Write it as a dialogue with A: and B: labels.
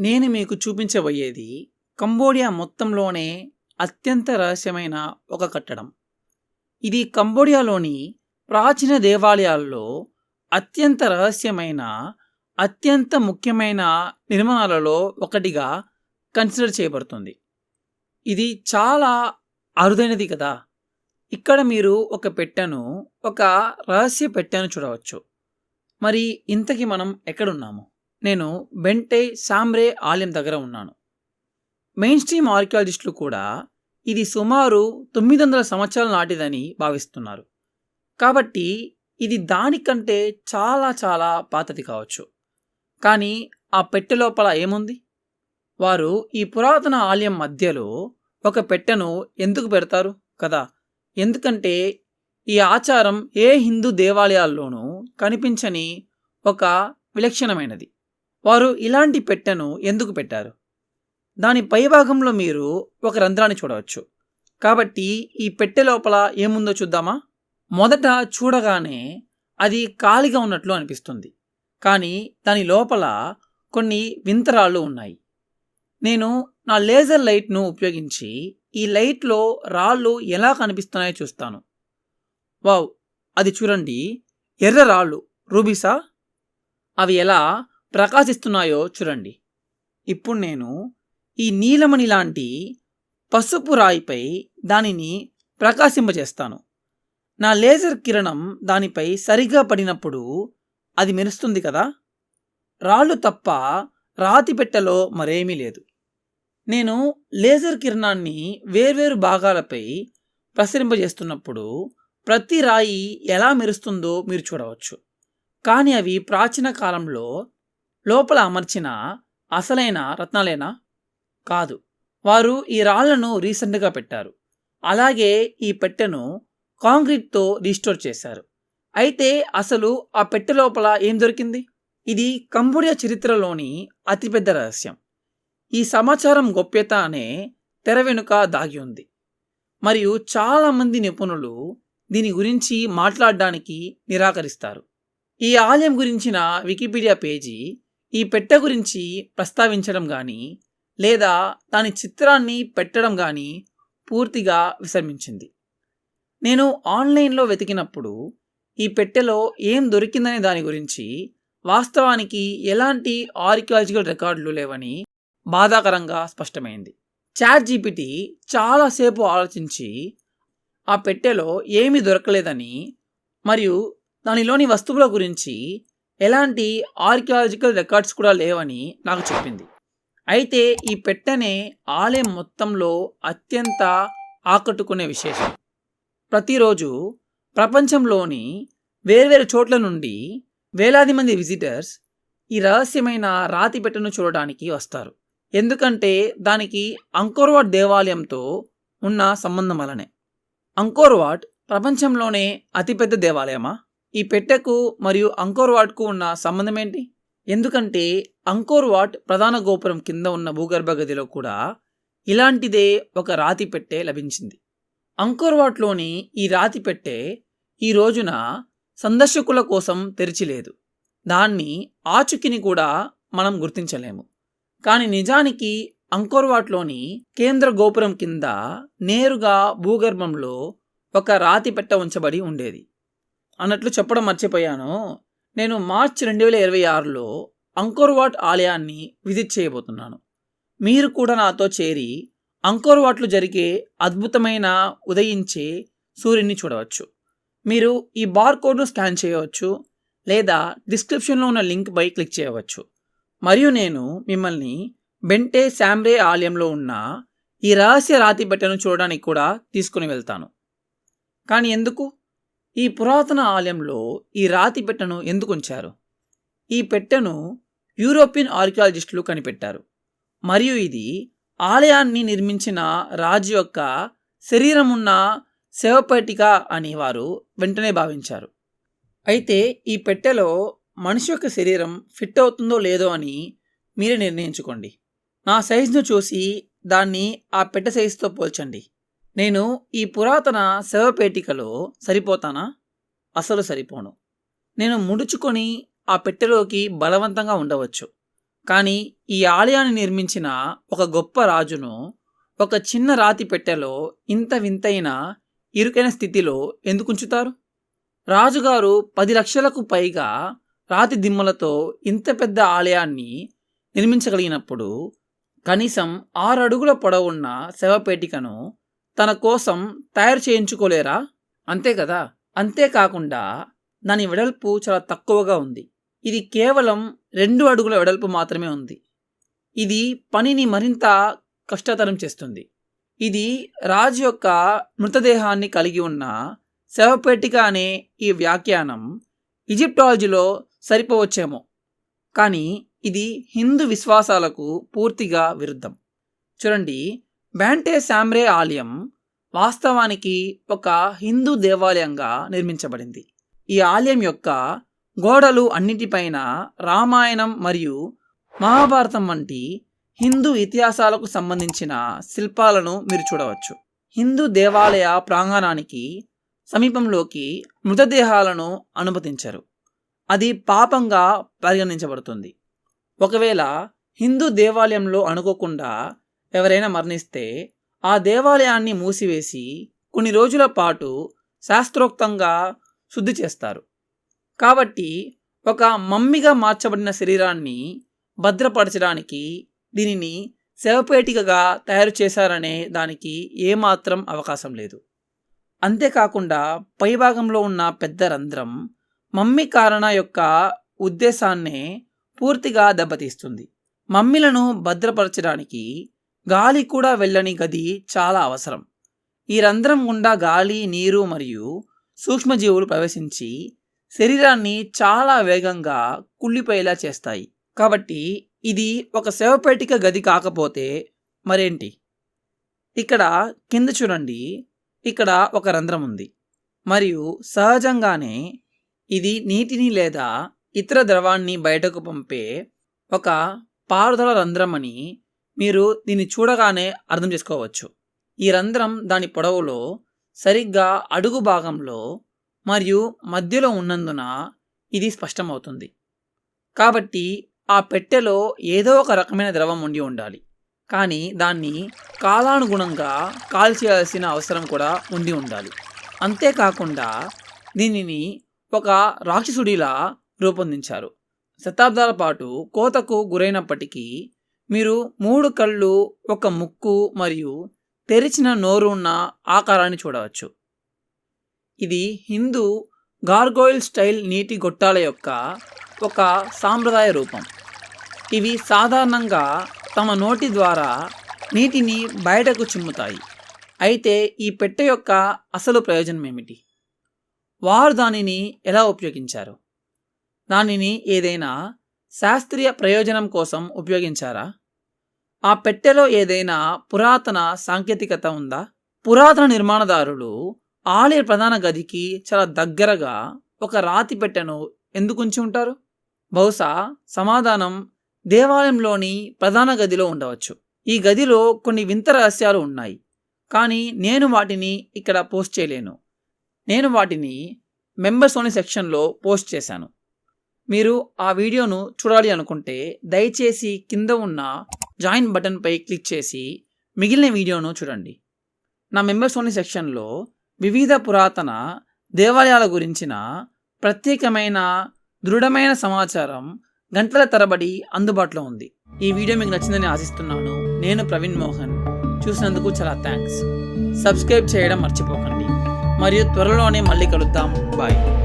A: నేను మీకు చూపించబోయేది కంబోడియా మొత్తంలోనే అత్యంత రహస్యమైన ఒక కట్టడం. ఇది కంబోడియాలోని ప్రాచీన దేవాలయాల్లో అత్యంత రహస్యమైన అత్యంత ముఖ్యమైన నిర్మాణాలలో ఒకటిగా కన్సిడర్ చేయబడుతుంది. ఇది చాలా అరుదైనది కదా! ఇక్కడ మీరు ఒక పెట్టెను ఒక రహస్య పెట్టెను చూడవచ్చు. మరి ఇంతకీ మనం ఎక్కడున్నాము? నేను బెంటే సామ్రే ఆలయం దగ్గర ఉన్నాను. మెయిన్ స్ట్రీమ్ ఆర్కియాలజిస్టులు కూడా ఇది సుమారు తొమ్మిది వందల సంవత్సరాల నాటిదని భావిస్తున్నారు. కాబట్టి ఇది దానికంటే చాలా చాలా పాతది కావచ్చు. కానీ ఆ పెట్టె లోపల ఏముంది? వారు ఈ పురాతన ఆలయం మధ్యలో ఒక పెట్టెను ఎందుకు పెడతారు కదా? ఎందుకంటే ఈ ఆచారం ఏ హిందూ దేవాలయాల్లోనూ కనిపించని ఒక విలక్షణమైనది. వారు ఇలాంటి పెట్టెను ఎందుకు పెట్టారు? దాని పైభాగంలో మీరు ఒక రంధ్రాన్ని చూడవచ్చు. కాబట్టి ఈ పెట్టె లోపల ఏముందో చూద్దామా? మొదట చూడగానే అది ఖాళీగా ఉన్నట్లు అనిపిస్తుంది. కానీ దాని లోపల కొన్ని వింతరాళ్ళు ఉన్నాయి. నేను నా లేజర్ లైట్ను ఉపయోగించి ఈ లైట్లో రాళ్ళు ఎలా కనిపిస్తున్నాయో చూస్తాను. వావ్! అది చూడండి. ఎర్ర రాళ్ళు. రూబీసా? అవి ఎలా? ప్రకాశిస్తున్నాయో చూడండి. ఇప్పుడు నేను ఈ నీలమణి లాంటి పసుపు రాయిపై దానిని ప్రకాశింపజేస్తాను. నా లేజర్ కిరణం దానిపై సరిగ్గా పడినప్పుడు అది మెరుస్తుంది కదా? రాళ్ళు తప్ప రాతి పెట్టెలో మరేమీ లేదు. నేను లేజర్ కిరణాన్ని వేర్వేరు భాగాలపై ప్రసరింపజేస్తున్నప్పుడు ప్రతి రాయి ఎలా మెరుస్తుందో మీరు చూడవచ్చు. కానీ అవి ప్రాచీన కాలంలో లోపల అమర్చిన అసలైన రత్నాలేనా? కాదు. వారు ఈ రాళ్ళను రీసెంట్గా పెట్టారు. అలాగే ఈ పెట్టెను కాంక్రీట్తో రీస్టోర్ చేశారు. అయితే అసలు ఆ పెట్టె లోపల ఏం దొరికింది? ఇది కంబోడియా చరిత్రలోని అతిపెద్ద రహస్యం. ఈ సమాచారం గొప్యత అనే తెర వెనుక దాగి ఉంది. మరియు చాలామంది నిపుణులు దీని గురించి మాట్లాడడానికి నిరాకరిస్తారు. ఈ ఆలయం గురించిన వికీపీడియా పేజీ ఈ పెట్టె గురించి ప్రస్తావించడం కానీ లేదా దాని చిత్రాన్ని పెట్టడం కానీ పూర్తిగా విసర్మించింది. నేను ఆన్లైన్లో వెతికినప్పుడు ఈ పెట్టెలో ఏం దొరికిందనే దాని గురించి వాస్తవానికి ఎలాంటి ఆర్కియాలజికల్ రికార్డులు లేవని బాధాకరంగా స్పష్టమైంది. చాట్ జీపీటీ చాలాసేపు ఆలోచించి ఆ పెట్టెలో ఏమీ దొరకలేదని మరియు దానిలోని వస్తువుల గురించి ఎలాంటి ఆర్కియాలజికల్ రికార్డ్స్ కూడా లేవని నాకు చెప్పింది. అయితే ఈ పెట్టెనే ఆలయం మొత్తంలో అత్యంత ఆకట్టుకునే విశేషం. ప్రతిరోజు ప్రపంచంలోని వేర్వేరు చోట్ల నుండి వేలాది మంది విజిటర్స్ ఈ రహస్యమైన రాతి పెట్టెను చూడడానికి వస్తారు. ఎందుకంటే దానికి అంకోర్వాట్ దేవాలయంతో ఉన్న సంబంధం వలనే అంకోర్వాట్ ప్రపంచంలోనే అతిపెద్ద దేవాలయమా? ఈ పెట్టెకు మరియు అంకోర్ వాట్కు ఉన్న సంబంధం ఏంటి ఎందుకంటే అంకోర్వాట్ ప్రధాన గోపురం కింద ఉన్న భూగర్భ గదిలో కూడా ఇలాంటిదే ఒక రాతి పెట్టె లభించింది. అంకోర్వాట్లోని ఈ రాతి పెట్టె ఈ రోజున సందర్శకుల కోసం తెరిచిలేదు. దాన్ని ఆచుకిని కూడా మనం గుర్తించలేము. కానీ నిజానికి అంకోర్వాట్లోని కేంద్ర గోపురం కింద నేరుగా భూగర్భంలో ఒక రాతి పెట్ట ఉంచబడి ఉండేది. అన్నట్లు చెప్పడం మర్చిపోయాను. నేను మార్చ్ రెండు వేల ఇరవై ఆరులో అంకోర్వాట్ ఆలయాన్ని విజిట్ చేయబోతున్నాను. మీరు కూడా నాతో చేరి అంకోర్వాట్లు జరిగే అద్భుతమైన ఉదయించే సూర్యుని చూడవచ్చు. మీరు ఈ బార్ కోడ్ను స్కాన్ చేయవచ్చు లేదా డిస్క్రిప్షన్లో ఉన్న లింక్ పై క్లిక్ చేయవచ్చు. మరియు నేను మిమ్మల్ని బెంటే శామ్రే ఆలయంలో ఉన్న ఈ రహస్య రాతి పెట్టెను చూడడానికి కూడా తీసుకుని వెళ్తాను. కానీ ఎందుకు? ఈ పురాతన ఆలయంలో ఈ రాతి పెట్టెను ఎందుకు ఉంచారు? ఈ పెట్టెను యూరోపియన్ ఆర్కియాలజిస్టులు కనిపెట్టారు. మరియు ఇది ఆలయాన్ని నిర్మించిన రాజు యొక్క శరీరం ఉన్న శవపేటిక అని వారు వెంటనే భావించారు. అయితే ఈ పెట్టెలో మనిషి యొక్క శరీరం ఫిట్ అవుతుందో లేదో అని మీరే నిర్ణయించుకోండి. నా సైజును చూసి దాన్ని ఆ పెట్టె సైజుతో పోల్చండి. నేను ఈ పురాతన శవపేటికలో సరిపోతానా? అసలు సరిపోను. నేను ముడుచుకొని ఆ పెట్టెలోకి బలవంతంగా ఉండవచ్చు. కానీ ఈ ఆలయాన్ని నిర్మించిన ఒక గొప్ప రాజును ఒక చిన్న రాతి పెట్టెలో ఇంత వింతైన ఇరుకైన స్థితిలో ఎందుకు ఉంచుతారు? రాజుగారు పది లక్షలకు పైగా రాతి దిమ్మలతో ఇంత పెద్ద ఆలయాన్ని నిర్మించగలిగినప్పుడు కనీసం ఆరు అడుగుల పొడవున్న శవపేటికను తన కోసం తయారు చేయించుకోలేరా? అంతే కదా. అంతేకాకుండా దాని వెడల్పు చాలా తక్కువగా ఉంది. ఇది కేవలం రెండు అడుగుల వెడల్పు మాత్రమే ఉంది. ఇది పనిని మరింత కష్టతరం చేస్తుంది. ఇది రాజు యొక్క మృతదేహాన్ని కలిగి ఉన్న శవపేటిక అనే ఈ వ్యాఖ్యానం ఈజిప్టాలజీలో సరిపోవచ్చేమో. కానీ ఇది హిందూ విశ్వాసాలకు పూర్తిగా విరుద్ధం. చూడండి బ్యాంటే శామ్రే ఆలయం వాస్తవానికి ఒక హిందూ దేవాలయంగా నిర్మించబడింది. ఈ ఆలయం యొక్క గోడలు అన్నిటిపైన రామాయణం మరియు మహాభారతం వంటి హిందూ ఇతిహాసాలకు సంబంధించిన శిల్పాలను మీరు చూడవచ్చు. హిందూ దేవాలయ ప్రాంగణానికి సమీపంలోకి మృతదేహాలను అనుమతించరు. అది పాపంగా పరిగణించబడుతుంది. ఒకవేళ హిందూ దేవాలయంలో అనుకోకుండా ఎవరైనా మరణిస్తే ఆ దేవాలయాన్ని మూసివేసి కొన్ని రోజుల పాటు శాస్త్రోక్తంగా శుద్ధి చేస్తారు. కాబట్టి ఒక మమ్మిగా మార్చబడిన శరీరాన్ని భద్రపరచడానికి దీనిని శవపేటికగా తయారు చేశారనే దానికి ఏమాత్రం అవకాశం లేదు. అంతేకాకుండా పైభాగంలో ఉన్న పెద్ద రంధ్రం మమ్మీ కారణ యొక్క ఉద్దేశాన్నే పూర్తిగా దెబ్బతీస్తుంది. మమ్మీలను భద్రపరచడానికి గాలి కూడా వెళ్ళని గది చాలా అవసరం. ఈ రంధ్రం గుండా గాలి నీరు మరియు సూక్ష్మజీవులు ప్రవేశించి శరీరాన్ని చాలా వేగంగా కుళ్ళిపోయేలా చేస్తాయి. కాబట్టి ఇది ఒక శవపేటిక గది కాకపోతే మరేంటి? ఇక్కడ కింద చూడండి. ఇక్కడ ఒక రంధ్రం ఉంది. మరియు సహజంగానే ఇది నీటిని లేదా ఇతర ద్రవాన్ని బయటకు పంపే ఒక పారుదల రంధ్రం అని మీరు దీన్ని చూడగానే అర్థం చేసుకోవచ్చు. ఈ రంధ్రం దాని పొడవులో సరిగ్గా అడుగు భాగంలో మరియు మధ్యలో ఉన్నందున ఇది స్పష్టమవుతుంది. కాబట్టి ఆ పెట్టెలో ఏదో ఒక రకమైన ద్రవం ఉండి ఉండాలి. కానీ దాన్ని కాలానుగుణంగా కాల్చేయాల్సిన అవసరం కూడా ఉండి ఉండాలి. అంతేకాకుండా దీనిని ఒక రాక్షసుడిలా రూపొందించారు. శతాబ్దాల పాటు కోతకు గురైనప్పటికీ మీరు మూడు కళ్ళు ఒక ముక్కు మరియు తెరిచిన నోరు ఉన్న ఆకారాన్ని చూడవచ్చు. ఇది హిందూ గార్గోయిల్ స్టైల్ నీటి గొట్టాల యొక్క ఒక సాంప్రదాయ రూపం. ఇవి సాధారణంగా తమ నోటి ద్వారా నీటిని బయటకు చిమ్ముతాయి. అయితే ఈ పెట్టె యొక్క అసలు ప్రయోజనం ఏమిటి? వారు దానిని ఎలా ఉపయోగించారు? దానిని ఏదైనా శాస్త్రీయ ప్రయోజనం కోసం ఉపయోగించారా? ఆ పెట్టెలో ఏదైనా పురాతన సాంకేతికత ఉందా? పురాతన నిర్మాణదారులు ఆలయ ప్రధాన గదికి చాలా దగ్గరగా ఒక రాతి పెట్టెను ఎందుకు ఉంచి ఉంటారు? బహుశా సమాధానం దేవాలయంలోని ప్రధాన గదిలో ఉండవచ్చు. ఈ గదిలో కొన్ని వింత రహస్యాలు ఉన్నాయి. కానీ నేను వాటిని ఇక్కడ పోస్ట్ చేయలేను. నేను వాటిని మెంబర్స్ ఓన్లీ సెక్షన్లో పోస్ట్ చేశాను. మీరు ఆ వీడియోను చూడాలి అనుకుంటే దయచేసి కింద ఉన్న జాయిన్ బటన్పై క్లిక్ చేసి మిగిలిన వీడియోను చూడండి. నా మెంబర్స్ ఓన్లీ సెక్షన్లో వివిధ పురాతన దేవాలయాల గురించిన ప్రత్యేకమైన దృఢమైన సమాచారం గంటల తరబడి అందుబాటులో ఉంది. ఈ వీడియో మీకు నచ్చిందని ఆశిస్తున్నాను. నేను ప్రవీణ్ మోహన్. చూసినందుకు చాలా థ్యాంక్స్. సబ్స్క్రైబ్ చేయడం మర్చిపోకండి. మరియు త్వరలోనే మళ్ళీ కలుద్దాం. బాయ్.